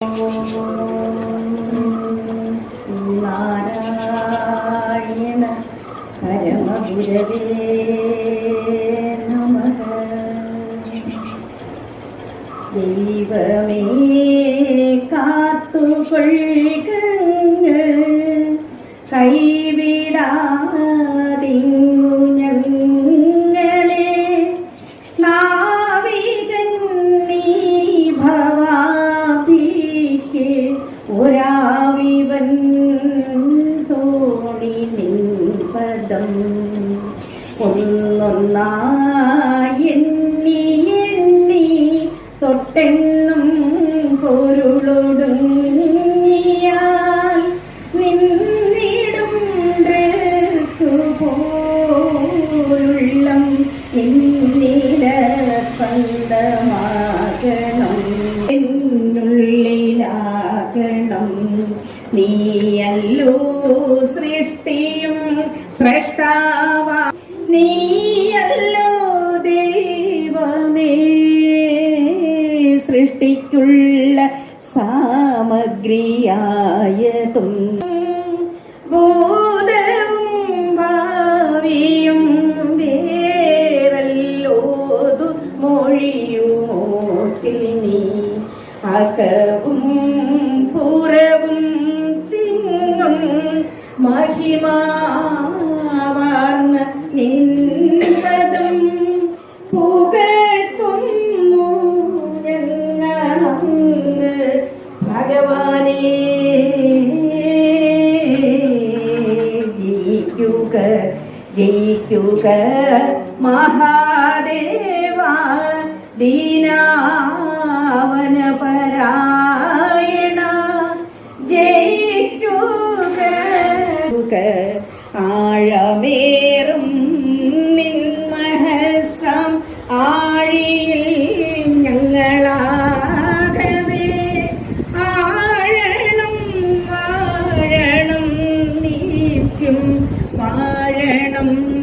ശ്രീനാരായണ പരമഗുരവേ നമഃ. ദൈവമേ കാത്തുകൊള്ളുക. ഒരാവിവൻ തോണി നിൻപദം. ഒന്നൊന്നായി എണ്ണി തൊട്ടെന്നും പൊരുളൊടുങ്ങിയാൽ നിന്നിടും പോലുള്ളം എന്നില നീയല്ലോ സൃഷ്ടിയും സൃഷ്ടാവ നീയല്ലോ ദൈവമേ. സൃഷ്ടിക്കുള്ള സാമഗ്രിയായതും ഭൂതവും ഭാവിയും വേറല്ലോതു മൊഴിയുമോട്ടിൽ നീ അകവും മഹിമാവാർന്ന നിന്നതും പുകഴ്ത്തുന്നു ഞങ്ങൾ ഭഗവാനെ. ജയിക്കുക ജയിക്കുക മഹാദേവ ദീനാവന ആഴമേറും നിന്മഹസം ആഴിയിൽ ഞങ്ങളാകവേ. ആഴണം വാഴണം നീക്കും വാഴണം.